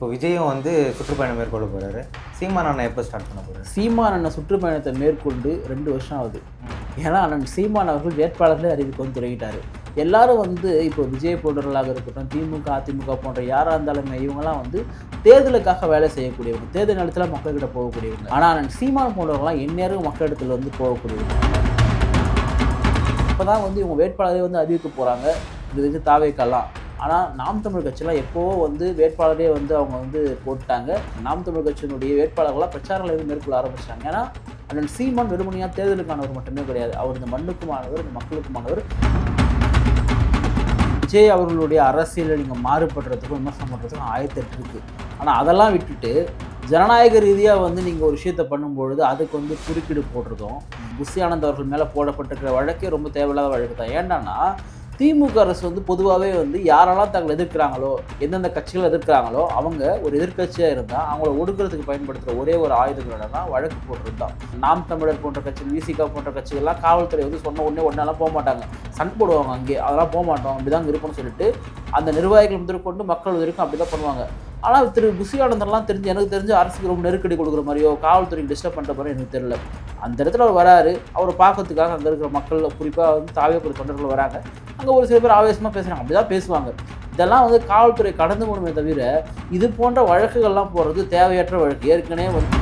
இப்போ விஜயும் வந்து சுற்றுப்பயணம் மேற்கொள்ள போகிறாரு சீமான் அண்ணன் எப்போ ஸ்டார்ட் பண்ண போகிறார் சீமான் அண்ணன் சுற்றுப்பயணத்தை மேற்கொண்டு ரெண்டு வருஷம் ஆகுது. ஏன்னா அண்ணன் சீமான் அவர்கள் வேட்பாளர்களே அறிவிக்க வந்து தொடங்கிட்டாரு. எல்லாரும் வந்து இப்போ விஜய் போன்றவர்களாக இருக்கட்டும் திமுக அதிமுக போன்ற யாராக இருந்தாலுமே இவங்கெல்லாம் வந்து தேர்தலுக்காக வேலை செய்யக்கூடியவங்க. தேர்தல் நேரத்தில் மக்கள்கிட்ட போகக்கூடியவங்க. ஆனால் அண்ணன் சீமான் போன்றவர்கள்லாம் எந்நேரம் மக்களிடத்தில் வந்து போகக்கூடியவங்க. இப்போ தான் வந்து இவங்க வேட்பாளரே வந்து அறிவிக்க போகிறாங்க இது வந்து தாவேக்கெல்லாம் ஆனால் நாம் தமிழ் கட்சியெலாம் எப்போவோ வந்து வேட்பாளரே வந்து அவங்க வந்து போட்டாங்க நாம் தமிழ் கட்சியினுடைய வேட்பாளர்களாக பிரச்சாரங்களை வந்து மேற்கொள்ள ஆரம்பிச்சிட்டாங்க ஏன்னா அண்ணன் சீமான் வெறுமனையாக தேர்தலுக்கானவர் மட்டுமே கிடையாது. அவர் இந்த மண்ணுக்குமானவர் இந்த மக்களுக்குமானவர். விஜய் அவர்களுடைய அரசியலில் நீங்கள் மாறுபடுறதுக்கும் விமர்சனம் பண்ணுறதுக்கும் ஆயத்தட்டு இருக்குது ஆனால் அதெல்லாம் விட்டுட்டு ஜனநாயக ரீதியாக வந்து நீங்கள் ஒரு விஷயத்தை பண்ணும்பொழுது அதுக்கு வந்து குறுக்கீடு போடுறதும் புஷி ஆனந்த் அவர்கள் மேலே போடப்பட்டிருக்கிற வழக்கே ரொம்ப தேவையில்லாத வழக்கு தான். ஏன்னா திமுக அரசு வந்து பொதுவாகவே வந்து யாரெல்லாம் தங்களை எதிர்க்கிறாங்களோ எந்தெந்த கட்சிகள் எதிர்க்கிறாங்களோ அவங்க ஒரு எதிர்க்கட்சியாக இருந்தால் அவங்கள ஒடுக்கிறதுக்கு பயன்படுத்துகிற ஒரே ஒரு ஆயுதங்களோட வழக்கு போட்டிருந்தான் நாம் தமிழர் போன்ற கட்சி விசிகா போன்ற கட்சிகள்லாம் காவல்துறை வந்து சொன்ன உடனே ஒன்றாலாம் போக மாட்டாங்க. சண்டை போடுவாங்க அங்கே. அதெல்லாம் போக மாட்டோம். அப்படி தான் இருக்கும்னு சொல்லிட்டு அந்த நிர்வாகிகள் முதற்கொண்டு மக்கள் வரைக்கும் அப்படி தான் பண்ணுவாங்க. ஆனால் திரு புசி ஆனந்தர்லாம் தெரிஞ்சு எனக்கு தெரிஞ்சு அரசுக்கு ரொம்ப நெருக்கடி கொடுக்குற மாதிரியோ காவல்துறைக்கு டிஸ்டர்ப் பண்ணுற மாதிரி எனக்கு தெரியல. அந்த இடத்துல அவர் வராரு. அவரை பார்க்கறதுக்காக அங்கே இருக்கிற மக்கள் குறிப்பாக வந்து தாவியக்கூடிய தொண்டர்கள் வராங்க. அங்கே ஒரு சில பேர் ஆவேசமாக பேசுகிறாங்க அப்படி தான் பேசுவாங்க. இதெல்லாம் வந்து காவல்துறை கடந்து போகணுமே தவிர இது போன்ற வழக்குகள்லாம் போகிறது தேவையற்ற வழக்கு. ஏற்கனவே வந்து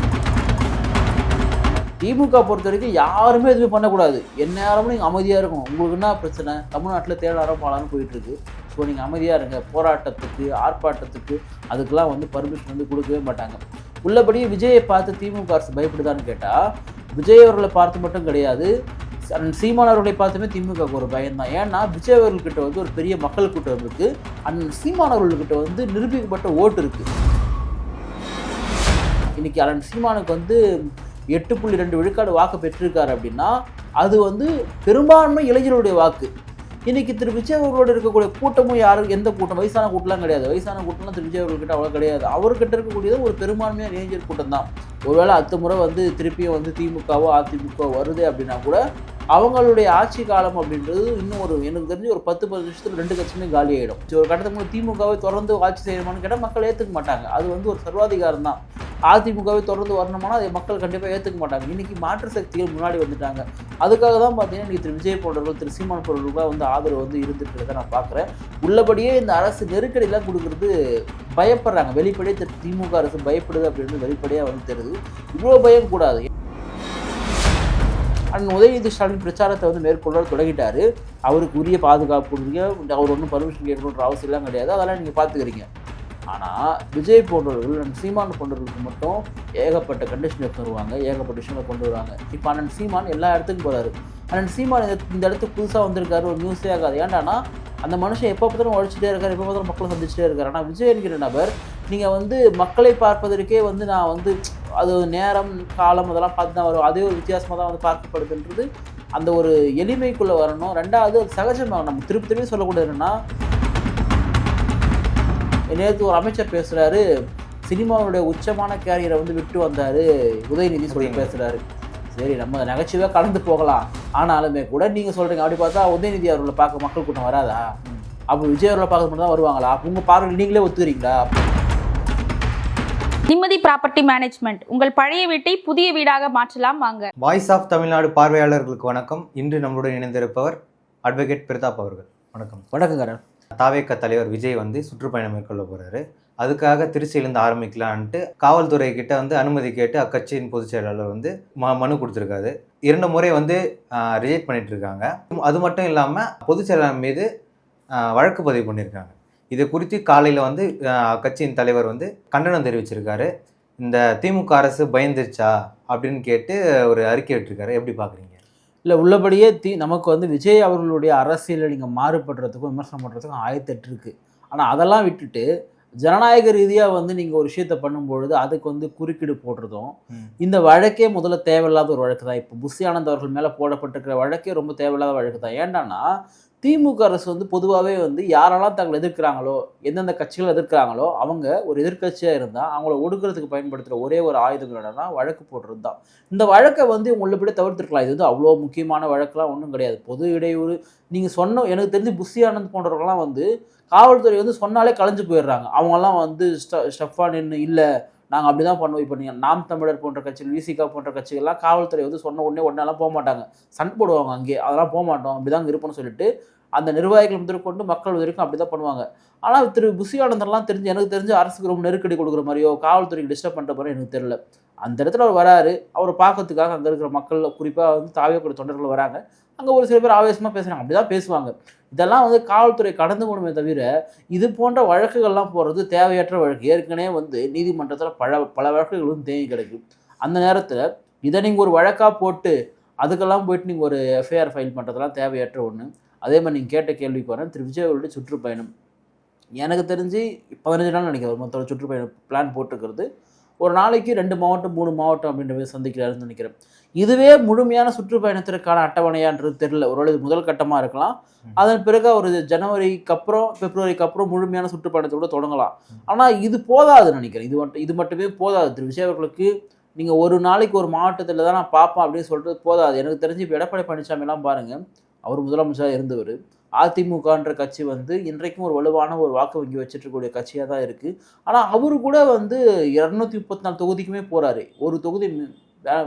திமுக பொறுத்த வரைக்கும் யாருமே எதுவுமே பண்ணக்கூடாது. எந்நேரமும் நீங்கள் அமைதியாக இருக்கும் உங்களுக்கு என்ன பிரச்சனை? தமிழ்நாட்டில் தேடாரம் பாலான்னு போயிட்டுருக்கு ஸோ நீங்கள் அமைதியாக இருங்க. போராட்டத்துக்கு ஆர்ப்பாட்டத்துக்கு அதுக்கெல்லாம் வந்து பர்மிஷன் வந்து கொடுக்கவே மாட்டாங்க. உள்ளபடி விஜயை பார்த்து திமுக அரசு பயப்படுதான்னு கேட்டால் விஜய் அவர்களை பார்த்து மட்டும் கிடையாது. சீமான் அவர்களை பார்த்துமே திமுக ஒரு பயம் தான் ஏன்னா விஜய் அவர்கள்கிட்ட வந்து ஒரு பெரிய மக்கள் கூட்டம் இருக்குது அண்ட் சீமான் அவர்கள்கிட்ட வந்து நிரூபிக்கப்பட்ட ஓட்டு இருக்குது இன்னைக்கு அலன் சீமானுக்கு வந்து எட்டு புள்ளி ரெண்டு விழுக்காடு வாக்கு பெற்றிருக்காரு அப்படின்னா அது வந்து பெரும்பான்மை இளைஞர்களுடைய வாக்கு. இன்னைக்கு திரு விஜய் அவர்களோட இருக்கக்கூடிய கூட்டமும் யாரும் எந்த கூட்டம்? வயசான கூட்டம்லாம் கிடையாது. வயசான கூட்டம்லாம் திரு விஜய் அவர்கள்கிட்ட அவ்வளோ கிடையாது. அவர்கிட்ட இருக்கக்கூடியது ஒரு பெரும்பான்மையாக இளைஞர் கூட்டம் தான் ஒருவேளை அடுத்த முறை வந்து திருப்பியும் வந்து திமுகவோ அதிமுக வருது அப்படின்னா கூட அவங்களுடைய ஆட்சி காலம் அப்படின்றது இன்னும் ஒரு எனக்கு தெரிஞ்சு ஒரு பத்து பத்து வருஷத்துல ரெண்டு கட்சியுமே காலி ஆகிடும் சரி, ஒரு கட்டத்துக்கு முன்னாடி திமுகவை தொடர்ந்து ஆட்சி செய்யணுமான்னு கேட்டால் மக்கள் ஏற்றுக்க மாட்டாங்க. அது வந்து ஒரு சர்வாதிகாரம் தான் அதிமுகவை தொடர்ந்து வரணுமானா அதை மக்கள் கண்டிப்பாக ஏற்றுக்க மாட்டாங்க. இன்றைக்கி மாற்று சக்திகள் முன்னாடி வந்துட்டாங்க. அதுக்காக தான் பார்த்தீங்கன்னா இன்றைக்கி திரு விஜய் போன்றவர்கள் திரு சீமான் போன்றவர்கள் வந்து ஆதரவு வந்து இருந்துட்டு நான் பார்க்குறேன் உள்ளபடியே இந்த அரசு நெருக்கடியெல்லாம் கொடுக்குறது பயப்படுறாங்க. வெளிப்படையே திரு திமுக அரசு பயப்படுது அப்படின்னு வெளிப்படையாக வந்து தெரியுது. இவ்வளோ பயம் கூடாது. அண்ட் உதயநிதி ஸ்டாலின் பிரச்சாரத்தை வந்து மேற்கொள்ள தொடங்கிட்டார். அவருக்கு உரிய பாதுகாப்பு கொடுங்க அவர் ஒன்றும் பர்மிஷன் கேட்கணுன்ற அவசியம்லாம் கிடையாது. அதெல்லாம் நீங்கள் பார்த்துக்கிறீங்க ஆனால் விஜய் போன்றவர்கள் அண்ட் சீமான் போன்றவர்களுக்கு மட்டும் ஏகப்பட்ட கண்டிஷன் எடுத்து வருவாங்க ஏகப்பட்ட விஷயங்களை கொண்டு வருவாங்க இப்போ அண்ணன் சீமான் எல்லா இடத்துக்கும் போகிறாரு அண்ணன் சீமான் இந்த இந்த இடத்துக்கு புதுசாக வந்திருக்காரு ஒரு நியூஸே ஆகாது. ஏன்டானா அந்த மனுஷன் எப்போ பார்த்தாலும் உழைச்சிட்டே இருக்கார் எப்போ பார்த்தாலும் மக்களை சந்திச்சிட்டே இருக்கார். ஆனால் விஜய் என்கிற நபர் நீங்கள் வந்து மக்களை பார்ப்பதற்கே வந்து நான் வந்து அது நேரம் காலம் அதெல்லாம் பார்த்து தான் வரும். அதே ஒரு வித்தியாசமாக தான் வந்து பார்க்கப்படுதுன்றது அந்த ஒரு எளிமைக்குள்ளே வரணும். ரெண்டாவது அது சகஜமாக நம்ம திருப்பி திருப்பி சொல்லக்கூடாது என்னன்னா நேற்று ஒரு அமைச்சர் பேசுகிறாரு சினிமாவுடைய உச்சமான கேரியரை வந்து விட்டு வந்தார். உதயநிதி சொல்லி பேசுகிறாரு சரி நம்ம நகைச்சுவையாக கலந்து போகலாம். ஆனாலுமே கூட நீங்கள் சொல்கிறீங்க அப்படி பார்த்தா உதயநிதி அவர்களை பார்க்க மக்கள் கூட்டம் வராதா? அப்போ விஜய் அவர்களை பார்க்க மட்டும் தான் வருவாங்களா உங்கள் பார்வையில் நீங்களே ஒத்துக்கிறீங்களா? நிம்மதி ப்ராப்பர்ட்டி மேனேஜ்மெண்ட். உங்கள் பழைய வீட்டை புதிய வீடாக மாற்றலாம். வாங்க. வாய்ஸ் ஆஃப் தமிழ்நாடு பார்வையாளர்களுக்கு வணக்கம். இன்று நம்மளுடன் இணைந்திருப்பவர் அட்வொகேட் பிரதாப் அவர்கள். வணக்கம். வணக்கங்காரன் தாவேக்க தலைவர் விஜய் வந்து சுற்றுப்பயணம் மேற்கொள்ள போகிறாரு அதுக்காக திருச்சியிலேருந்து ஆரம்பிக்கலான்ட்டு காவல்துறை கிட்ட வந்து அனுமதி கேட்டு அக்கட்சியின் பொதுச் செயலாளர் வந்து ம மனு கொடுத்துருக்காரு. இரண்டு முறை வந்து ரிஜெக்ட் பண்ணிட்டு இருக்காங்க அது மட்டும் இல்லாமல் பொதுச் செயலாளர் மீது வழக்கு பதிவு பண்ணியிருக்காங்க இது குறித்து காலையில் வந்து அக்கட்சியின் தலைவர் வந்து கண்டனம் தெரிவிச்சிருக்காரு. இந்த திமுக அரசு பயந்துருச்சா அப்படின்னு கேட்டு ஒரு அறிக்கை விட்டுருக்காரு. எப்படி பார்க்குறீங்க இல்லை உள்ளபடியே தி நமக்கு வந்து விஜய் அவர்களுடைய அரசியலை நீங்கள் மாறுபடுறதுக்கும் விமர்சனம் பண்ணுறதுக்கும் ஆயத்தட்டு இருக்கு. ஆனால் அதெல்லாம் விட்டுட்டு ஜனநாயக ரீதியாக வந்து நீங்கள் ஒரு விஷயத்தை பண்ணும்பொழுது அதுக்கு வந்து குறுக்கீடு போடுறதும். இந்த வழக்கே முதல்ல தேவையில்லாத ஒரு வழக்கு தான் இப்போ புஷி ஆனந்த் அவர்கள் மேலே போடப்பட்டிருக்கிற வழக்கே ரொம்ப தேவையில்லாத வழக்கு தான் ஏன்டானா திமுக அரசு வந்து பொதுவாகவே வந்து யாரெல்லாம் தங்களை எதிர்க்கிறாங்களோ எந்தெந்த கட்சிகள் எதிர்க்கிறாங்களோ அவங்க ஒரு எதிர்க்கட்சியாக இருந்தால் அவங்கள ஒடுக்கிறதுக்கு பயன்படுத்துகிற ஒரே ஒரு ஆயுதங்கள் என்னன்னா வழக்கு போடுறது தான் இந்த வழக்கை வந்து இவங்க உள்ளபடி தவிர்த்துருக்கலாம். இது வந்து அவ்வளோ முக்கியமான வழக்கெலாம் ஒன்றும் கிடையாது. பொது இடையூறு. நீங்கள் சொன்ன எனக்கு தெரிஞ்சு புஷி ஆனந்த் போன்றவர்கள்லாம் வந்து காவல்துறை வந்து சொன்னாலே கலைஞ்சு போயிடுறாங்க. அவங்கெல்லாம் வந்து ஸ்ட ஸ்டஃபா நின்று இல்லை நாங்கள் அப்படி தான் பண்ணுவோம். இப்போ நீங்கள் நாம் தமிழர் போன்ற கட்சிகள் விசிகா போன்ற கட்சிகள்லாம் காவல்துறை வந்து சொன்ன உடனே உடனேலாம் போக மாட்டாங்க சண்டை போடுவாங்க அங்கேயே அதெல்லாம் போக மாட்டோம் அப்படி தான் இருப்போம்னு சொல்லிட்டு அந்த நிர்வாகிகள் முதற்கொண்டு மக்கள் வரைக்கும் அப்படி தான் பண்ணுவாங்க. ஆனால் திரு. புசியானந்தர்லாம் தெரிஞ்சு எனக்கு தெரிஞ்சு அரசுக்கு ரொம்ப நெருக்கடி கொடுக்குற மாதிரியோ காவல்துறைக்கு டிஸ்டர்ப் பண்ணுற மாதிரியோ எனக்கு தெரியல. அந்த இடத்துல அவர் வராரு. அவரை பார்க்கறதுக்காக அங்கே இருக்கிற மக்கள் குறிப்பாக வந்து தாவியக்கூடிய தொண்டர்கள் வராங்க. அங்கே ஒரு சில பேர் ஆவேசமாக பேசுகிறாங்க அப்படி தான் பேசுவாங்க. இதெல்லாம் வந்து காவல்துறை கடந்து போகணுமே தவிர இது போன்ற வழக்குகள்லாம் போடுறது தேவையற்ற வழக்கு. ஏற்கனவே வந்து நீதிமன்றத்தில் பல பல வழக்குகள் வந்து தேங்கி கிடைக்கும் அந்த நேரத்தில் இதை நீங்கள் ஒரு வழக்காக போட்டு அதுக்கெல்லாம் போயிட்டு நீங்கள் ஒரு எஃப்ஐஆர் ஃபைல் பண்ணுறதெல்லாம் தேவையற்ற ஒன்று அதே மாதிரி நீங்கள் கேட்ட கேள்விக்கு வரேன் திரு. விஜய் சுற்றுப்பயணம். எனக்கு தெரிஞ்சு பதினஞ்சு நாள் நினைக்கிறேன். மொத்தம் சுற்றுப்பயணம் பிளான் போட்டிருக்கிறது. ஒரு நாளைக்கு ரெண்டு மாவட்டம் மூணு மாவட்டம் அப்படின்ற மாதிரி சந்திக்கிறாருன்னு நினைக்கிறேன். இதுவே முழுமையான சுற்றுப்பயணத்திற்கான அட்டவணையான்றது தெரியல. ஒருவேளை இது முதல் கட்டமாக இருக்கலாம். அதன் பிறகு ஒரு ஜனவரிக்கு அப்புறம் பிப்ரவரிக்கு அப்புறம் முழுமையான சுற்றுப்பயணத்தோட தொடங்கலாம். ஆனால் இது போதாதுன்னு நினைக்கிறேன். இது மட்டும் இது மட்டுமே போதாது. திரு. விஜய் அவர்களுக்கு நீங்கள் ஒரு நாளைக்கு ஒரு மாவட்டத்தில் தான் நான் பார்ப்பேன் அப்படின்னு சொல்கிறது போதாது. எனக்கு தெரிஞ்சு இப்போ எடப்பாடி பழனிசாமிலாம் பாருங்கள் அவர் முதலமைச்சராக இருந்தவர். அதிமுகன்ற கட்சி வந்து இன்றைக்கும் ஒரு வலுவான ஒரு வாக்கு வங்கி வச்சுட்டு கட்சியாக தான் இருக்குது ஆனால் அவரு கூட வந்து இரநூத்தி முப்பத்தி நாலு தொகுதிக்குமே போகிறாரு ஒரு தொகுதி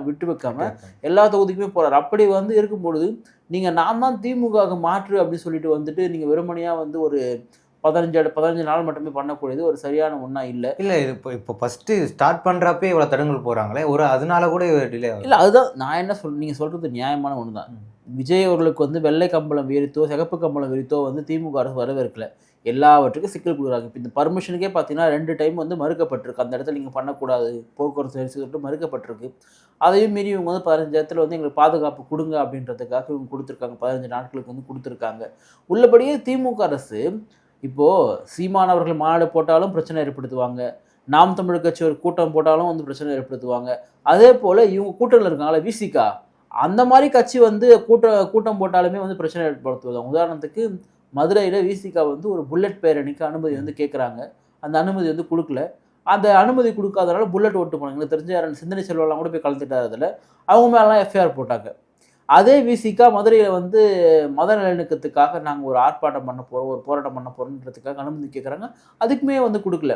விட்டு வைக்காம எல்லா தொகுதிக்குமே போறாரு. அப்படி வந்து இருக்கும் பொழுது நீங்க நான் தான் திமுக மாற்று அப்படின்னு சொல்லிட்டு வந்துட்டு நீங்க வெறுமனையா வந்து ஒரு பதினஞ்சு பதினஞ்சு நாள் மட்டுமே பண்ணக்கூடியது ஒரு சரியான ஒன்றா இல்லை. இல்லை இது இப்போ இப்போ ஃபஸ்ட்டு ஸ்டார்ட் பண்ணுறப்பே இவ்வளோ தடங்கள் போகிறாங்களே ஒரு அதனால கூட டிலே இல்லை அதுதான் நான் என்ன சொல் நீங்கள் சொல்கிறது நியாயமான ஒன்று தான். விஜய் அவர்களுக்கு வந்து வெள்ளை கம்பளம் விரித்தோ சிகப்பு கம்பளம் விரித்தோ வந்து திமுக அரசு வரவேற்கல. எல்லாவற்றுக்கும் சிக்கல் கொடுக்குறாங்க இப்போ இந்த பர்மிஷனுக்கே பார்த்தீங்கன்னா ரெண்டு டைம் வந்து மறுக்கப்பட்டிருக்கு. அந்த இடத்துல நீங்கள் பண்ணக்கூடாது. போக்குவரத்து சொல்லிட்டு மறுக்கப்பட்டிருக்கு. அதையும் மீறி இவங்க வந்து பதினஞ்சு இடத்துல வந்து எங்களுக்கு பாதுகாப்பு கொடுங்க அப்படின்றதுக்காக இவங்க கொடுத்துருக்காங்க. பதினஞ்சு நாட்களுக்கு வந்து கொடுத்துருக்காங்க. உள்ளபடியே திமுக அரசு இப்போது சீமானவர்கள் மாநாடு போட்டாலும் பிரச்சனை ஏற்படுத்துவாங்க. நாம் தமிழ் கட்சி ஒரு கூட்டம் போட்டாலும் வந்து பிரச்சனை ஏற்படுத்துவாங்க. அதே போல் இவங்க கூட்டத்தில் இருக்காங்களா விசிகா? அந்த மாதிரி கட்சி வந்து கூட்ட கூட்டம் போட்டாலுமே வந்து பிரச்சனை ஏற்படுத்துவது. உதாரணத்துக்கு மதுரையில் விசிகா வந்து ஒரு புல்லட் பேரணிக்கு அனுமதி வந்து கேட்குறாங்க அந்த அனுமதி வந்து கொடுக்கல. அந்த அனுமதி கொடுக்காதனால புல்லட் ஓட்டு போனாங்க. எனக்கு தெரிஞ்ச யாரும் சிந்தனை செல்வெல்லாம் கூட போய் கலந்துட்டார் அதில். அவங்க மேலாம் எஃப்ஐஆர் போட்டாங்க. அதே விசிகா மதுரையில் வந்து மத நல்லிணக்கத்துக்காக நாங்கள் ஒரு ஆர்ப்பாட்டம் பண்ண போகிறோம் ஒரு போராட்டம் பண்ண போகிறோன்றதுக்காக அனுமதி கேட்குறாங்க அதுக்குமே வந்து கொடுக்கல.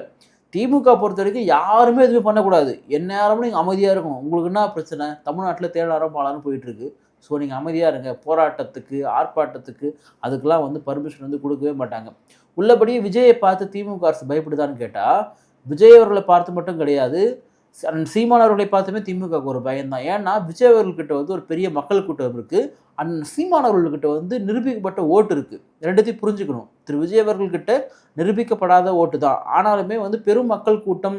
திமுக பொறுத்த வரைக்கும் யாருமே எதுவுமே பண்ணக்கூடாது. எந்நேரமும் நீங்கள் அமைதியாக இருக்கணும். உங்களுக்கு என்ன பிரச்சனை? தமிழ்நாட்டில் தேடாரம் பாலான்னு போயிட்டுருக்கு ஸோ நீங்கள் அமைதியாக இருங்க. போராட்டத்துக்கு ஆர்ப்பாட்டத்துக்கு அதுக்கெல்லாம் வந்து பர்மிஷன் வந்து கொடுக்கவே மாட்டாங்க. உள்ளபடி விஜயை பார்த்து திமுக அரசு பயப்படுதான்னு கேட்டால் விஜய் அவர்களை பார்த்து மட்டும் கிடையாது. சீமான் அவர்களை பார்த்துமே திமுக ஒரு பயம்தான். ஏன்னா விஜய் அவர்கள்கிட்ட வந்து ஒரு பெரிய மக்கள் கூட்டம் இருக்குது அண்ட் சீமான் அவர்கள்கிட்ட வந்து நிரூபிக்கப்பட்ட ஓட்டு இருக்குது ரெண்டுத்தையும் புரிஞ்சுக்கணும். திரு விஜய் அவர்கள்கிட்ட நிரூபிக்கப்படாத ஓட்டு தான். ஆனாலுமே வந்து பெரும் மக்கள் கூட்டம்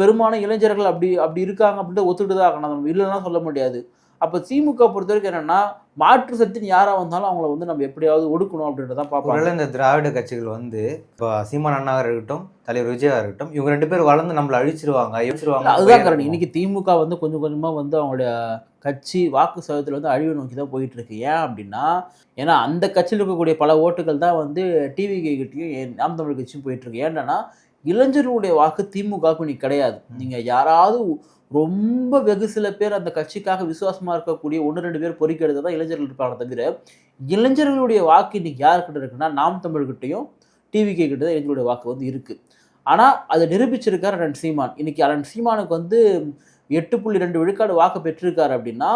பெருமான இளைஞர்கள் அப்படி அப்படி இருக்காங்க அப்படின்ட்டு ஒத்துட்டு தான் ஆகணும். நம்ம இல்லைன்னா சொல்ல முடியாது. அப்போ திமுக பொறுத்த வரைக்கும் என்னன்னா மாற்று சக்தின்னு யாராக வந்தாலும் அவங்கள வந்து நம்ம எப்படியாவது ஒடுக்கணும் அப்படின்றதான் பார்ப்பாங்க. ஒருவேளை இந்த திராவிட கட்சிகள் வந்து இப்போ சீமான் அண்ணாவாக இருக்கட்டும் தலைவர் விஜயா இருக்கட்டும் இவங்க ரெண்டு பேரும் வளர்ந்து நம்மளை அழிச்சிருவாங்க அழிச்சிருவாங்க அதுதான் கரெக்ட் இன்னைக்கு திமுக வந்து கொஞ்சம் கொஞ்சமா வந்து அவங்களுடைய கட்சி வாக்கு சதவீதத்தில் வந்து அழிவு நோக்கி தான் போயிட்டு இருக்கு. ஏன் அப்படின்னா ஏன்னா அந்த கட்சியில் இருக்கக்கூடிய பல ஓட்டுகள் தான் வந்து டிவிகே கிட்டையும் நாம் தமிழ் கட்சியும் போயிட்டு இருக்கு. ஏன்னா இளைஞர்களுடைய வாக்கு திமுகவுக்கு நீ கிடையாது. நீங்க யாராவது ரொம்ப வெகு சில பேர் அந்த கட்சிக்காக விசுவாசமாக இருக்கக்கூடிய ஒன்று ரெண்டு பேர் பொறிக்கிறது தான் இளைஞர்கள் இருப்பாங்க தவிர இளைஞர்களுடைய வாக்கு இன்னைக்கு யாருக்கிட்ட இருக்குன்னா நாம் தமிழ்கிட்டையும் டிவிகே கிட்ட தான் இளைஞர்களுடைய வாக்கு வந்து இருக்குது ஆனால் அதை நிரூபிச்சிருக்கார் அரண் சீமான். இன்னைக்கு அரண் சீமானுக்கு வந்து எட்டு புள்ளி ரெண்டு விழுக்காடு வாக்கு பெற்றிருக்காரு அப்படின்னா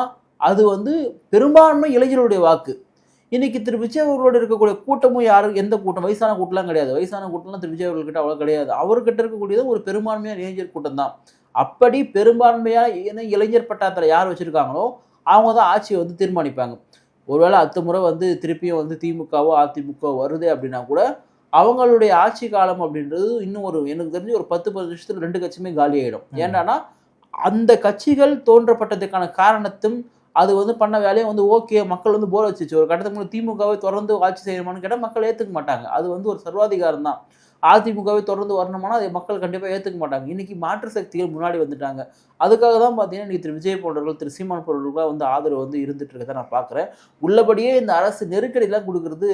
அது வந்து பெரும்பான்மை இளைஞர்களுடைய வாக்கு. இன்னைக்கு திரு. விஜய் அவர்களோட இருக்கக்கூடிய கூட்டமும் யாரும் எந்த கூட்டம்? வயசான கூட்டம்லாம் கிடையாது. வயசான கூட்டம்லாம் திரு. விஜய் அவர்கள்கிட்ட அவ்வளோ கிடையாது. அவர்கிட்ட இருக்கக்கூடியது ஒரு பெரும்பான்மையான இளைஞர் கூட்டம் தான் அப்படி பெரும்பான்மையான இன- இளைஞர் பட்டாத்தில் யார் வச்சிருக்காங்களோ அவங்க தான் ஆட்சியை வந்து தீர்மானிப்பாங்க. ஒருவேளை அடுத்த முறை வந்து திருப்பியும் வந்து திமுகவோ அதிமுக வருது அப்படின்னா கூட அவங்களுடைய ஆட்சி காலம் அப்படின்றது இன்னும் ஒரு எனக்கு தெரிஞ்சு ஒரு பத்து பதினஞ்சு வருஷத்துல ரெண்டு கட்சியுமே காலி ஆயிடும் ம். ஏன்னா அந்த கட்சிகள் தோன்றப்பட்டதுக்கான காரணத்தும் அது வந்து பண்ண வேலையை வந்து ஓகே மக்கள் வந்து போர் வச்சுச்சு ஒரு கட்டத்துக்கு முன்னாடி திமுகவை தொடர்ந்து ஆட்சி செய்யணுமான்னு கேட்டால் மக்கள் ஏற்றுக்க மாட்டாங்க. அது வந்து ஒரு சர்வாதிகாரம் தான் அதிமுகவை தொடர்ந்து வரணுமானா அதை மக்கள் கண்டிப்பாக ஏற்றுக்க மாட்டாங்க. இன்றைக்கி மாற்று சக்திகள் முன்னாடி வந்துட்டாங்க. அதுக்காக தான் பார்த்தீங்கன்னா இன்றைக்கி திரு விஜய் போன்றவர்கள் திரு சீமான் போன்றவர்கள் வந்து ஆதரவு வந்து இருந்துட்டு இருக்கதை நான் பார்க்குறேன் உள்ளபடியே இந்த அரசு நெருக்கடியெலாம் கொடுக்கறது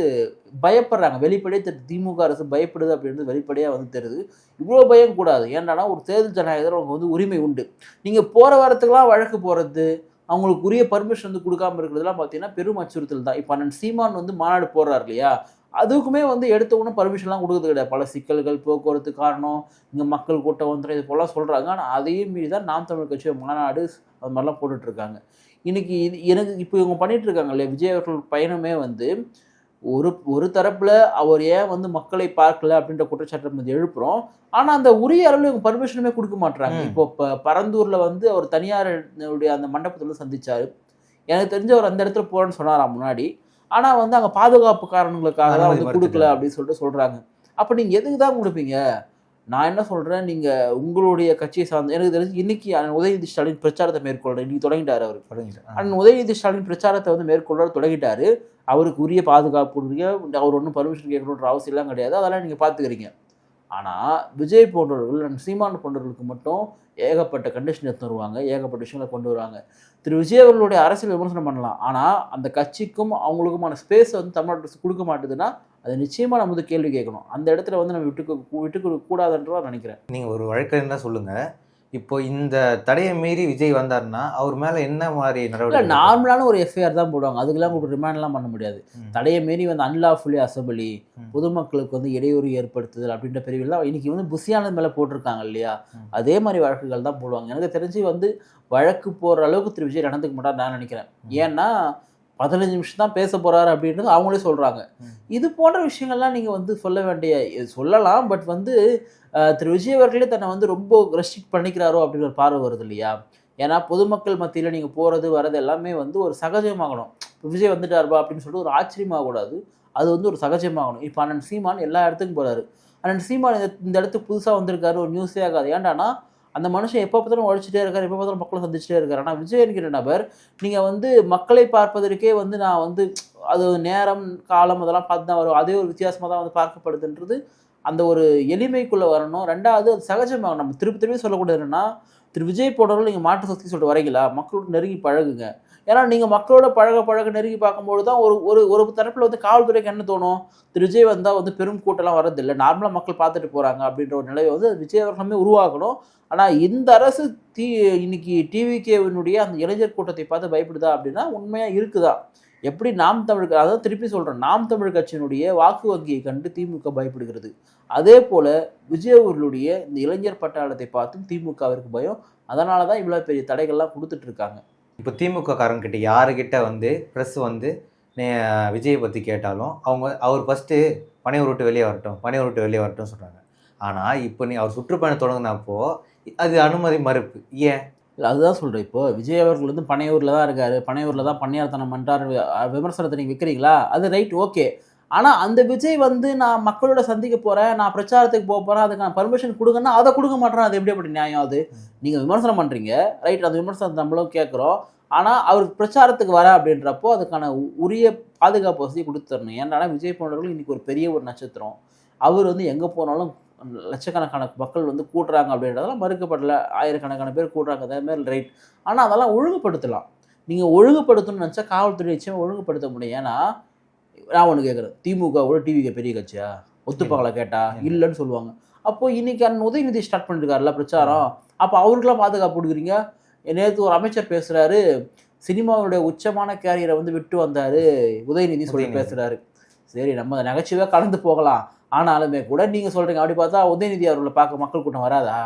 பயப்படுறாங்க. வெளிப்படையே திரு திமுக அரசு பயப்படுது அப்படின்றது வெளிப்படையாக வந்து தெரியுது. இவ்வளோ பயம் கூடாது. ஏன்னா ஒரு தேர்தல் ஜனநாயகத்தில் அவங்க வந்து உரிமை உண்டு. நீங்கள் போகிற வாரத்துக்கெலாம் வழக்கு போகிறது அவங்களுக்கு உரிய பர்மிஷன் வந்து கொடுக்காம இருக்கிறதுலாம் பார்த்தீங்கன்னா பெரும் அச்சுறுத்தல் தான். இப்போ அண்ணன் சீமான் வந்து மாநாடு போடுறாரு இல்லையா? அதுக்குமே வந்து எடுத்த உடனே பர்மிஷன்லாம் கொடுக்குறது கிடையாது. பல சிக்கல்கள் போக்குவரத்து காரணம் இங்கே மக்கள் கூட்டம் வந்துடும் இது போலாம் சொல்கிறாங்க ஆனால் அதையும் மீறி தான் நாம் தமிழ் கட்சி மாநாடு அது மாதிரிலாம் போட்டுட்டு இருக்காங்க இன்னைக்கு இது எனக்கு இப்போ இவங்க பண்ணிட்டு இருக்காங்க இல்லையா விஜய் அவர்கள் பயணமே வந்து ஒரு ஒரு தரப்புல அவர் ஏன் வந்து மக்களை பார்க்கல அப்படின்ற குற்றச்சாட்டை வந்து எழுப்புறோம். ஆனா அந்த உரிய அளவில் இவங்க பர்மிஷனுமே கொடுக்க மாட்டாங்க ம். இப்போ ப- பரந்தூர்ல வந்து அவர் தனியாருடைய அந்த மண்டபத்துல சந்திச்சாரு. எனக்கு தெரிஞ்ச அவர் அந்த இடத்துல போறேன்னு சொன்னாராம் முன்னாடி. ஆனா வந்து அங்க பாதுகாப்பு காரணங்களுக்காக தான் வந்து கொடுக்கல. அப்படின்னு சொல்லிட்டு சொல்றாங்க. அப்ப நீங்க எதுக்கு தான் கொடுப்பீங்க? நான் என்ன சொல்றேன்? நீங்க உங்களுடைய கட்சியை சார்ந்த எனக்கு தெரிஞ்சு இன்னைக்கு அண்ணன் உதயநிதி ஸ்டாலின் பிரச்சாரத்தை மேற்கொள்றேன் இன்னைக்கு தொடங்கிட்டாரு அவர். அண்ணன் உதயநிதி ஸ்டாலின் பிரச்சாரத்தை வந்து மேற்கொள்ள தொடங்கிட்டாரு. அவருக்கு உரிய பாதுகாப்பு கொடுங்க அவர் ஒன்றும் பர்மிஷன் கேட்கணுன்ற அவசியம்லாம் கிடையாது. அதெல்லாம் நீங்கள் பார்த்துக்கிறீங்க. ஆனால் விஜய் போன்றவர்கள் அண்ட் சீமான் போன்றவர்களுக்கு மட்டும் ஏகப்பட்ட கண்டிஷன் எடுத்து வருவாங்க ஏகப்பட்ட விஷயங்களை கொண்டு வருவாங்க. திரு. விஜய் அவர்களுடைய அரசியல் விமர்சனம் பண்ணலாம். ஆனால் அந்த கட்சிக்கும் அவங்களுக்குமான ஸ்பேஸை வந்து தமிழ்நாடு அரசு கொடுக்க மாட்டுதுன்னா அது நிச்சயமாக நம்ம வந்து கேள்வி கேட்கணும். அந்த இடத்துல வந்து நம்ம விட்டு விட்டு கூடாதுன்றதான் நினைக்கிறேன். நீங்கள் ஒரு வழக்கறிஞரா சொல்லுங்கள் இப்போ இந்த தடையை மீறி விஜய் வந்தாருன்னா அவர் மேல என்ன மாதிரி நடவடிக்கை நார்மலான ஒரு எஃப்ஐஆர் தான் போடுவாங்க அதுக்கெல்லாம் கூட ரிமாண்ட்லாம் பண்ண முடியாது. தடையை மீறி வந்து அன்லாஃபுல்லி அசபிளி ம். பொதுமக்களுக்கு வந்து இடையூறு ஏற்படுத்துதல் அப்படின்ற பிரிவுலாம் இன்னைக்கு வந்து புசியானது மேலே போட்டிருக்காங்க இல்லையா. அதே மாதிரி வழக்குகள் தான் போடுவாங்க எனக்கு தெரிஞ்சு வந்து வழக்கு போடுற அளவுக்கு திரு விஜய் நடந்துக்க மாட்டார் நான் நினைக்கிறேன். ஏன்னா பதினஞ்சு நிமிஷம் தான் பேச போறாரு அப்படின்றது அவங்களே சொல்றாங்க. ம். இது போன்ற விஷயங்கள்லாம் நீங்க வந்து சொல்ல வேண்டிய சொல்லலாம் பட் வந்து திரு. விஜய் அவர்களே தன்னை வந்து ரொம்ப ரெஸ்ட்ரிக்ட் பண்ணிக்கிறாரோ அப்படிங்கிற ஒரு பார்வை வருது இல்லையா? ஏன்னா பொதுமக்கள் மத்தியில் நீங்கள் போகிறது வர்றது எல்லாமே வந்து ஒரு சகஜமாகணும். இப்போ விஜய் வந்துட்டாருப்பா அப்படின்னு சொல்லிட்டு ஒரு ஆச்சரியமாகக்கூடாது அது வந்து ஒரு சகஜமாகணும். இப்போ அண்ணன் சீமான் எல்லா இடத்துக்கும் போகிறாரு அண்ணன் சீமான் இந்த இந்த இடத்துக்கு புதுசாக வந்திருக்காரு ஒரு நியூஸே ஆகாது. ஏன்டானா அந்த மனுஷன் எப்போ பார்த்தாலும் உழைச்சிட்டே இருக்கார் எப்போ பார்த்தாலும் மக்களை சந்திச்சிட்டே இருக்கார். ஆனால் விஜய் என்கிற நபர் நீங்கள் வந்து மக்களை பார்ப்பதற்கே வந்து நான் வந்து அது நேரம் காலம் அதெல்லாம் பார்த்து தான் வரும். அதே ஒரு வித்தியாசமாக தான் வந்து பார்க்கப்படுதுன்றது அந்த ஒரு எளிமைக்குள்ளே வரணும். ரெண்டாவது அது சகஜமாக நம்ம திருப்பி திருப்பி சொல்லக்கூடாது என்னன்னா திரு விஜய் போன்றவர்கள் நீங்கள் மாற்று சக்தி சொல்லிட்டு வரீங்களா மக்களோட நெருங்கி பழகுங்க. ஏன்னா நீங்கள் மக்களோட பழக பழக நெருங்கி பார்க்கும்போது தான் ஒரு ஒரு ஒரு தரப்பில் வந்து காவல்துறைக்கு என்ன தோணும்? திரு விஜய் வந்தால் வந்து பெரும் கூட்டம்லாம் வரதில்லை நார்மலாக மக்கள் பார்த்துட்டு போகிறாங்க அப்படின்ற ஒரு நிலையை வந்து விஜய் அவர்களுமே உருவாக்கணும். ஆனால் இந்த அரசு தீ இன்னைக்கு டிவிகேவினுடைய அந்த இளைஞர் கூட்டத்தை பார்த்து பயப்படுதா அப்படின்னா உண்மையாக இருக்குதா? எப்படி நாம் தமிழ் அதான் திருப்பி சொல்கிறேன் நாம் தமிழ் கட்சியினுடைய வாக்கு வங்கியை கண்டு திமுக பயப்படுகிறது. அதே போல் விஜய் அவர்களுடைய இந்த இளைஞர் பட்டாளத்தை பார்த்தும் திமுகவிற்கு பயம். அதனால தான் இவ்வளோ பெரிய தடைகள்லாம் கொடுத்துட்ருக்காங்க இப்போ திமுக காரங்கிட்ட யாருக்கிட்ட வந்து ப்ரெஸ் வந்து விஜயை பற்றி கேட்டாலும் அவங்க அவர் ஃபஸ்ட்டு பனையூர் விட்டு வெளியே வரட்டும் பனையூர் விட்டு வெளியே வரட்டும் சொல்கிறாங்க ஆனால் இப்போ நீ அவர் சுற்றுப்பயணம் தொடங்கினப்போ அது அனுமதி மறுப்பு. ஏன்? இல்லை அதுதான் சொல்கிறேன் இப்போ விஜய் அவர்கள் வந்து பனையூரில் தான் இருக்கார். பனையூரில் தான் பண்ணியார்த்தனம் பண்ணுறாரு விமர்சனத்தை நீங்கள் விற்கிறீங்களா அது ரைட் ஓகே ஆனால் அந்த விஜய் வந்து நான் மக்களோட சந்திக்க போகிறேன் நான் பிரச்சாரத்துக்கு போக போகிறேன் அதுக்கான பர்மிஷன் கொடுங்கன்னா அதை கொடுக்க மாட்டேன் அது எப்படி நியாயம் அது? நீங்கள் விமர்சனம் பண்ணுறீங்க ரைட் அந்த விமர்சனத்தை நம்மளும் கேட்குறோம். ஆனால் அவர் பிரச்சாரத்துக்கு வர அப்படின்றப்போ அதுக்கான உரிய பாதுகாப்பு வசதி கொடுத்துடணும். ஏன்னா விஜய் போன்றவர்கள் இன்றைக்கி ஒரு பெரிய ஒரு நட்சத்திரம். அவர் வந்து எங்கே போனாலும் லட்சக்கணக்கான மக்கள் வந்து கூட்டுறாங்க அப்படின்றதெல்லாம் மறுக்கப்படல. ஆயிரக்கணக்கான பேர் கூட்டுறாங்க அதே மாதிரி ரைட் ஆனால் அதெல்லாம் ஒழுங்குபடுத்தலாம். நீங்கள் ஒழுங்குபடுத்தணும்னு நினச்சா காவல்துறை நிச்சயம் ஒழுங்குபடுத்த முடியும். ஏன்னா நான் ஒன்று கேட்குறேன் திமுகவோட டிவிக்கு பெரிய கட்சியா? ஒத்துப்பாங்களா கேட்டா? இல்லைன்னு சொல்லுவாங்க. அப்போ இன்னைக்கு அண்ணன் உதயநிதி ஸ்டார்ட் பண்ணிருக்காருல்ல பிரச்சாரம். அப்போ அவருக்கெல்லாம் பாதுகாப்பு கொடுக்குறீங்க? நேற்று ஒரு அமைச்சர் பேசுறாரு. சினிமாவுடைய உச்சமான கேரியரை வந்து விட்டு வந்தாரு. உதயநிதி சொல்லி. பேசுறாரு. சரி நம்ம அதை நகைச்சுவையாக கலந்து போகலாம். ஆனாலுமே கூட நீங்க சொல்றீங்க. அப்படி பார்த்தா உதயநிதி அவர்களை பார்க்க மக்கள் கூட்டம் வராதா?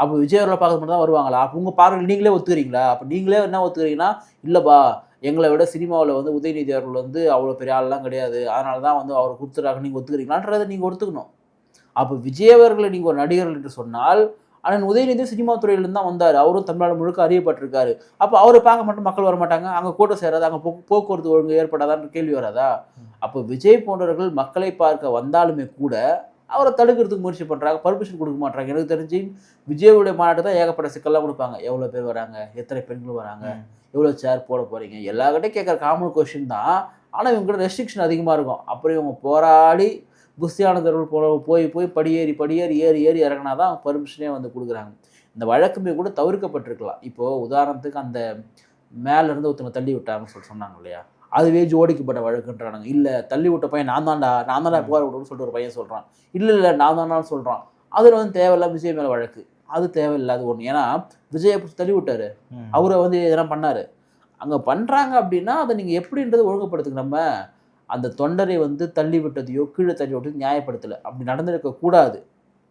அப்போ விஜய் அவர்களை பார்க்க மட்டும் தான் வருவாங்களா? அப்போ உங்க பார்வையில் நீங்களே ஒத்துக்கிறீங்களா? அப்போ நீங்களே என்ன ஒத்துக்கிறீங்கன்னா இல்லப்பா எங்களை விட சினிமாவில் வந்து உதயநிதி அவர்கள் வந்து அவ்வளோ பெரிய ஆள்லாம் கிடையாது. அதனால தான் வந்து அவரை கொடுத்துறாங்க நீங்கள் ஒத்துக்கிறீங்களான்றதை நீங்கள் ஒத்துக்கணும். அப்போ விஜய் அவர்களை நீங்கள் ஒரு நடிகர்கள் என்று சொன்னால் அண்ணன் உதயநிதி சினிமா துறையிலேருந்து தான் வந்தார். அவரும் தமிழ்நாடு முழுக்க அறியப்பட்டிருக்காரு. அப்போ அவரை பார்க்க மட்டும் மக்கள் வர மாட்டாங்க. அங்கே கூட்டம் சேராது அங்கே போ- போக்குவரத்து ஒழுங்கு ஏற்படாதான்னு கேள்வி வராதா? அப்போ விஜய் போன்றவர்கள் மக்களை பார்க்க வந்தாலுமே கூட அவரை தடுக்கிறதுக்கு முயற்சி பண்ணுறாங்க பர்மிஷன் கொடுக்க மாட்டாங்க எனக்கு தெரிஞ்சு விஜயோடைய மாநாட்டு தான் ஏகப்பட்ட சிக்கல்லாம் கொடுப்பாங்க. எவ்வளோ பேர் வராங்க? எத்தனை பெண்கள் வராங்க? எவ்வளோ சேர் போட போகிறீங்க எல்லார்கிட்டையும் கேட்குற காமன் கொஷின் தான். ஆனால் இவங்ககிட்ட ரெஸ்ட்ரிக்ஷன் அதிகமாக இருக்கும். அப்புறம் இவங்க போராடி புஷி ஆனந்தர்கள் போல போய் போய் படியேறி படியேறி ஏறி ஏறி இறங்கினா தான் பர்மிஷனே வந்து கொடுக்குறாங்க. இந்த வழக்குமே கூட தவிர்க்கப்பட்டிருக்கலாம். இப்போது உதாரணத்துக்கு அந்த மேல இருந்து ஒருத்தவங்க தள்ளி விட்டாங்கன்னு சொல்லி சொன்னாங்க இல்லையா? அதுவே ஜோடிக்கப்பட்ட வழக்குன்றானுங்க. இல்லை தள்ளி விட்ட பையன் நான் தான்டா நான் தான்டா புகார் விடுன்னு சொல்லிட்டு ஒரு பையன் சொல்கிறான் இல்லை இல்லை நான் தான்டான்னு சொல்கிறான் அதில் வந்து தேவையில்ல விஜய் மேலே வழக்கு. அது தேவையில்லாத ஒன்று ஏன்னா விஜயை தள்ளி விட்டாரு. அவரை வந்து எதனா பண்ணாரு. அங்கே பண்ணுறாங்க அப்படின்னா அதை நீங்கள் எப்படின்றது ஒழுங்குபடுத்துங்க நம்ம. அந்த தொண்டரை வந்து தள்ளி விட்டதையோ கீழே தள்ளி விட்டது நியாயப்படுத்தலை. அப்படி நடந்திருக்க கூடாது.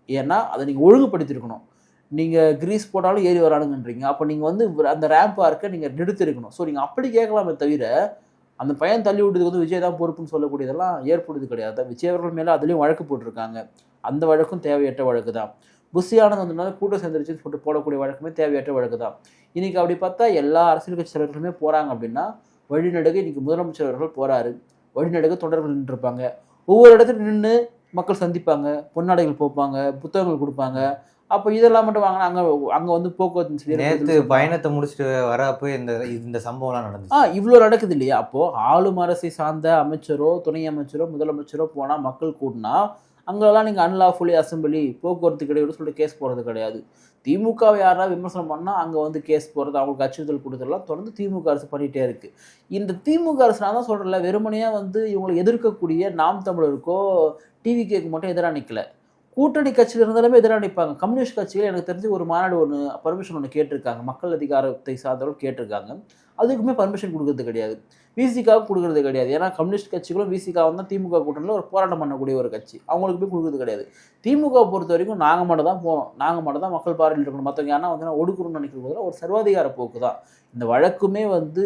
ஏன்னா அதை நீங்கள் ஒழுங்குபடுத்தியிருக்கணும் நீங்கள் கிரீஸ் போட்டாலும் ஏறி வரானுங்கன்றீங்க. அப்போ நீங்கள் வந்து அந்த ரேம்ப் பார்க்க நீங்கள் நிறுத்திருக்கணும். ஸோ நீங்கள் அப்படி கேட்கலாமே தவிர அந்த பையன் தள்ளி விட்டதுக்கு வந்து விஜய் தான் பொறுப்புன்னு சொல்லக்கூடியதெல்லாம் ஏற்படுது கிடையாது. விஜய் அவர்கள் மேலே அதுலேயும் வழக்கு போட்டிருக்காங்க. அந்த வழக்கும் தேவையற்ற வழக்கு தான் புஷியானது வந்ததுனால கூட்டம் சேர்ந்துருச்சுன்னு சொல்லிட்டு போடக்கூடிய வழக்குமே தேவையற்ற வழக்கு தான் இன்னைக்கு அப்படி பார்த்தா எல்லா அரசியல் கட்சி தலைவர்களுமே போகிறாங்க அப்படின்னா வழிநடுக இன்னைக்கு முதலமைச்சர் அவர்கள் போகிறாரு வழிநடுக தொண்டர்கள் நின்றுருப்பாங்க. ஒவ்வொரு இடத்துல நின்று மக்கள் சந்திப்பாங்க. பொன்னாடைகள் போப்பாங்க. புத்தகங்கள் கொடுப்பாங்க. அப்போ இதெல்லாம் மட்டும் வாங்கினா அங்கே அங்கே வந்து போக்குவரத்து நேத்து ஏற்படுதுன்னு பயணத்தை முடிச்சுட்டு வரப்போ இந்த இந்த சம்பவம்லாம் ஆ நடந்துச்சு இவ்வளோ நடக்குது இல்லையா? அப்போது ஆளும் அரசை சார்ந்த அமைச்சரோ துணை அமைச்சரோ முதலமைச்சரோ போனால் மக்கள் கூட்டினா அங்கெல்லாம் நீங்கள் அன்லாஃபுல்லி அசம்பிளி போக்குவரத்து கிடையாது சொல்லிட்டு கேஸ் போடுறது கிடையாது. திமுகவை யாராவது விமர்சனம் பண்ணால் அங்கே வந்து கேஸ் போடுறது அவங்களுக்கு அச்சுறுத்தல் கொடுத்துடலாம். தொடர்ந்து திமுக அரசு பண்ணிகிட்டே இருக்குது இந்த திமுக அரசு நான் தான் சொல்கிறேன்ல வெறுமனையாக வந்து இவங்களை எதிர்க்கக்கூடிய நாம் தமிழருக்கோ டிவிகேக்கு மட்டும் எதிராக நிற்கல கூட்டணி கட்சியில் இருந்தாலுமே எதிராக நிற்பாங்க கம்யூனிஸ்ட் கட்சியில் எனக்கு தெரிஞ்சு ஒரு மாநாடு ஒன்று பர்மிஷன் ஒன்று கேட்டிருக்காங்க. மக்கள் அதிகாரத்தை சார்ந்தவர்கள் கேட்டிருக்காங்க. அதுக்குமே பர்மிஷன் கொடுக்கறது கிடையாது. விசிகாவுக்கு கொடுக்கறது கிடையாது. ஏன்னா கம்யூனிஸ்ட் கட்சிகளும் விசிகாவும் தான் திமுக கூட்டணியில் ஒரு போராட்டம் பண்ணக்கூடிய ஒரு கட்சி. அவங்களுக்கு போய் கொடுக்கறது கிடையாது. திமுக பொறுத்த வரைக்கும் நாங்கள் மட்டும் தான் போகணும் நாங்கள் மட்டும் தான் மக்கள் பார்வையில் இருக்கணும். மற்றவங்க ஏன்னா வந்து ஒடுக்கணும்னு நினைக்கிற போதில் ஒரு சர்வாதிகார போக்கு தான். இந்த வழக்குமே வந்து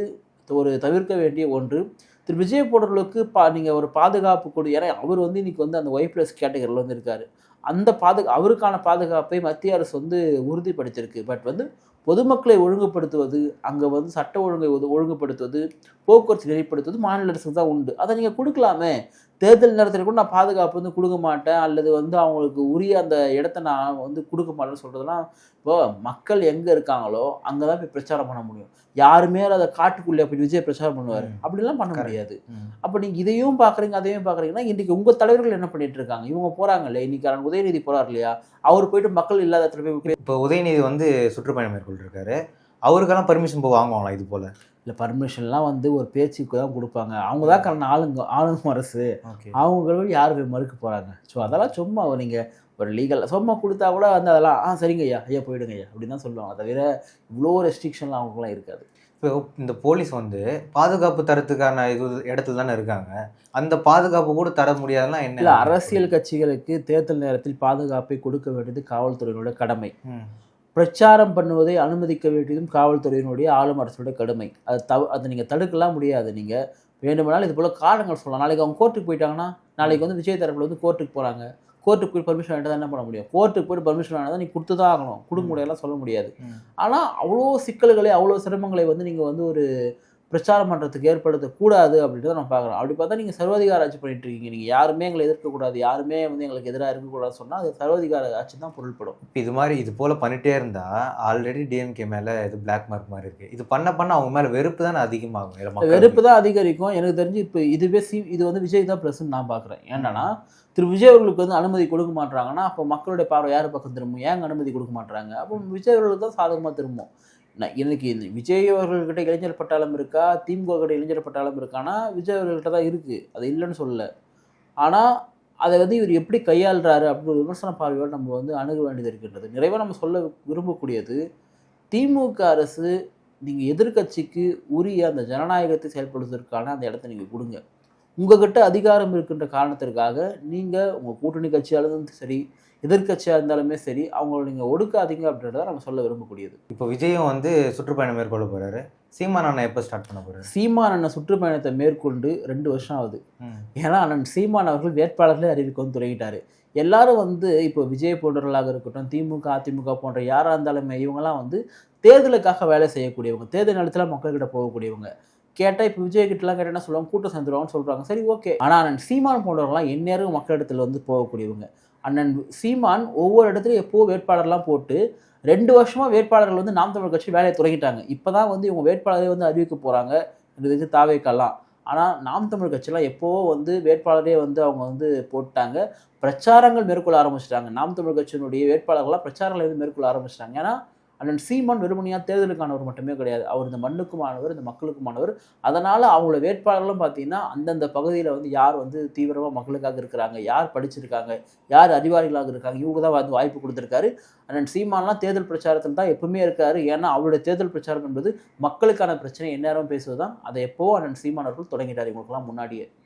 ஒரு தவிர்க்க வேண்டிய ஒன்று. திரு. விஜய் போடுறவர்களுக்கு பா நீங்கள் ஒரு பாதுகாப்பு கொடு. ஏன்னா அவர் வந்து இன்றைக்கி வந்து அந்த ஒய் ப்ளஸ் கேட்டகரியில் வந்து இருக்காரு. அந்த பாது அவருக்கான பாதுகாப்பை மத்திய அரசு வந்து உறுதிப்படுத்தியிருக்கு. பட் வந்து பொதுமக்களை ஒழுங்குபடுத்துவது அங்கே வந்து சட்ட ஒழுங்கை ஒழுங்குபடுத்துவது போக்குவரத்து நெறிப்படுத்துவது மாநில அரசுக்கு தான் உண்டு. அதை நீங்கள் கொடுக்கலாமே. தேர்தல் நேரத்தில் கூட நான் பாதுகாப்பு வந்து கொடுக்க மாட்டேன் அல்லது வந்து அவங்களுக்கு உரிய அந்த இடத்த நான் வந்து கொடுக்க மாட்டேன்னு சொல்கிறதுலாம் இப்போ மக்கள் எங்கே இருக்காங்களோ அங்கே தான் போய் பிரச்சாரம் பண்ண முடியும். யாருமே அதை காட்டுக்குள்ளே போய் விஜய் பிரச்சாரம் பண்ணுவார். அப்படிலாம் பண்ண. முடியாது. அப்போ நீங்கள் இதையும் பார்க்குறீங்க அதையும் பார்க்குறீங்கன்னா இன்றைக்கி உங்கள் தலைவர்கள் என்ன பண்ணிட்டு இருக்காங்க? இவங்க போகிறாங்கல்ல இன்னைக்கு அண்ணன் உதயநிதி போகிறார் இல்லையா? அவர் போயிட்டு மக்கள் இல்லாத இடத்துல போய் போய் இப்போ உதயநிதி வந்து சுற்றுப்பயணம் மேற்கொண்டிருக்காரு அவருக்கெல்லாம் பர்மிஷன் போய் வாங்குவாங்களா இது போல? இல்லை பர்மிஷன்லாம் வந்து ஒரு பேச்சுக்கு தான் கொடுப்பாங்க. அவங்க தான் காரணம் ஆளுங்க ஆளுங்க அரசு அவங்களும் யார் போய் மறுக்க போகிறாங்க ஸோ அதெல்லாம் சும்மா நீங்கள் ஒரு லீகல் சும்மா கொடுத்தா கூட வந்து அதெல்லாம் ஆ சரிங்க ஐயா ஐயா போயிடுங்க ஐயா அப்படின்னு தான் சொல்லுவாங்க. தவிர இவ்வளோ ரெஸ்ட்ரிக்ஷன்லாம் அவங்களுக்குலாம் இருக்காது. இப்போ இந்த போலீஸ் வந்து பாதுகாப்பு தரத்துக்கான இது இடத்துல தானே இருக்காங்க. அந்த பாதுகாப்பு கூட தர முடியாதுன்னா என்ன? இல்லை அரசியல் கட்சிகளுக்கு தேர்தல் நேரத்தில் பாதுகாப்பை கொடுக்க வேண்டியது காவல்துறையினோட கடமை. பிரச்சாரம் பண்ணுவதை அனுமதிக்க வேண்டியதும் காவல்துறையினுடைய ஆளும் அரசோட கடமை. அது தவ அதை நீங்கள் தடுக்கலாம் முடியாது. நீங்கள் வேண்டுமானால் இது போல் காரணங்கள் சொல்லலாம். நாளைக்கு அவங்க கோர்ட்டுக்கு போயிட்டாங்கன்னா நாளைக்கு வந்து விஜய் தரப்புல வந்து கோர்ட்டுக்கு போகிறாங்க கோர்ட்டுக்கு போய் பர்மிஷன் வாங்கிட்டு தான் என்ன பண்ண முடியும்? கோர்ட்டுக்கு போய் பர்மிஷன் வாங்கினா நீ கொடுத்து தான் ஆகணும் கொடுக்க முடியாதுலாம் சொல்ல முடியாது. ஆனால் அவ்வளோ சிக்கல்களை அவ்வளோ சிரமங்களை வந்து நீங்கள் வந்து ஒரு பிரச்சாரம் பண்ணுறதுக்கு ஏற்படுத்தக்கூடாது அப்படின்றத நான் பார்க்குறோம். அப்படி பார்த்தா நீங்கள் சர்வாதிகார ஆட்சி பண்ணிட்டு இருக்கீங்க நீங்கள் யாருமே எங்களை எதிர்க்கக்கூடாது. யாருமே வந்து எங்களுக்கு எதிராக இருக்கக்கூடாதுன்னு சொன்னால் அது சர்வாதிகார ஆட்சி தான் பொருள்படும். இப்போ இது மாதிரி இது போல பண்ணிட்டே இருந்தா ஆல்ரெடி டிஎம்கே மேல இது பிளாக் மார்க் மாதிரி இருக்கு. இது பண்ண பண்ண அவங்க மேல வெறுப்பு தானே அதிகமாகும். வெறுப்பு தான் அதிகரிக்கும். எனக்கு தெரிஞ்சு இப்போ இதுவே சி இது வந்து விஜய் தான் ப்ளஸ்ன்னு நான் பார்க்குறேன். ஏன்னா திரு விஜய் அவர்களுக்கு வந்து அனுமதி கொடுக்க மாட்டாங்கன்னா அப்போ மக்களுடைய பார்வை யார் பக்கம் திரும்பும்? ஏங்க அனுமதி கொடுக்க மாட்டாங்க அப்போ விஜய் அவர்களுக்கு தான் சாதகமாக திரும்பும். நான் எனக்கு இந்த விஜய் அவர்கள்கிட்ட இளைஞர் பட்டாளம் இருக்கா? திமுக கிட்ட இளைஞர் பட்டாளம் இருக்கானா விஜய் அவர்கள்ட்ட தான் இருக்குது அது இல்லைன்னு சொல்லல. ஆனால் அதை வந்து இவர் எப்படி கையாளுறாரு அப்படி ஒரு விமர்சன பார்வையோடு நம்ம வந்து அணுக வேண்டியது இருக்கின்றது. நிறைவாக நம்ம சொல்ல விரும்பக்கூடியது திமுக அரசு நீங்கள் எதிர்க்கட்சிக்கு உரிய அந்த ஜனநாயகத்தை செயல்படுத்துவதற்கான அந்த இடத்த நீங்கள் கொடுங்க. உங்ககிட்ட அதிகாரம் இருக்கின்ற காரணத்திற்காக நீங்கள் உங்கள் கூட்டணி கட்சியாலும் சரி எதிர்க்கட்சியாக இருந்தாலுமே சரி அவங்கள நீங்கள் ஒடுக்காதீங்க அப்படின்றத நம்ம சொல்ல விரும்பக்கூடியது. இப்போ விஜயும் வந்து சுற்றுப்பயணம் மேற்கொள்ள போறாரு. சீமான் அண்ணன் எப்போ ஸ்டார்ட் பண்ண போறாரு? சீமான் அண்ணன் சுற்றுப்பயணத்தை மேற்கொண்டு ரெண்டு வருஷம் ஆகுது. ஏன்னா அண்ணன் சீமான் அவர்கள் வேட்பாளர்களே அறிவிக்க வந்து தொடங்கிட்டாரு எல்லாரும் வந்து இப்போ விஜய் போன்றவர்களாக இருக்கட்டும் திமுக அதிமுக போன்ற யாராக இருந்தாலுமே இவங்கெல்லாம் வந்து தேர்தலுக்காக வேலை செய்யக்கூடியவங்க தேர்தல் நேரத்தில் மக்கள்கிட்ட போகக்கூடியவங்க. கேட்டால் இப்போ விஜய் கிட்டலாம் கேட்டால் என்ன சொல்லுவாங்க? கூட்டம் சேர்ந்துருவாங்கன்னு சொல்கிறாங்க சரி ஓகே. ஆனால் அண்ணன் சீமான் போன்றவர்கள்லாம் எந்நேரம் மக்களிடத்தில் வந்து போகக்கூடியவங்க. அண்ணன் சீமான் ஒவ்வொரு இடத்துலையும் எப்போ வேட்பாளர்லாம் போட்டு ரெண்டு வருஷமாக வேட்பாளர்கள் வந்து நாம் தமிழ் கட்சி வேலையை தொடங்கிட்டாங்க. இப்போ தான் வந்து இவங்க வேட்பாளரே வந்து அறிவிக்க போகிறாங்க இது தாவேக்கெல்லாம். ஆனால் நாம் தமிழ் கட்சியெல்லாம் எப்போவோ வந்து வேட்பாளரே வந்து அவங்க வந்து போட்டாங்க? பிரச்சாரங்கள் மேற்கொள்ள ஆரம்பிச்சிட்டாங்க. நாம் தமிழ் கட்சியினுடைய வேட்பாளர்கள்லாம் பிரச்சாரங்களை வந்து மேற்கொள்ள ஆரம்பிச்சிட்டாங்க. ஏன்னா அண்ணன் சீமான் வெறுமனையாக தேர்தலுக்கானவர் மட்டுமே கிடையாது. அவர் இந்த மண்ணுக்குமானவர் இந்த மக்களுக்குமானவர். அதனால் அவங்களோட வேட்பாளர்களும் பார்த்தீங்கன்னா அந்தந்த பகுதியில் வந்து யார் வந்து தீவிரமாக மக்களுக்காக இருக்கிறாங்க யார் படிச்சிருக்காங்க யார் அறிவாளிகளாக இருக்காங்க இவங்க தான் வந்து வாய்ப்பு கொடுத்துருக்காரு. அண்ணன் சீமான்லாம் தேர்தல் பிரச்சாரத்தில் தான் எப்பவுமே இருக்காரு. ஏன்னா அவருடைய தேர்தல் பிரச்சாரம் என்பது மக்களுக்கான பிரச்சனை எந்நேரம் பேசுவது தான் அதை எப்போவோ அண்ணன் சீமான் அவர்கள் தொடங்கிட்டார் இவங்களுக்குலாம் முன்னாடியே.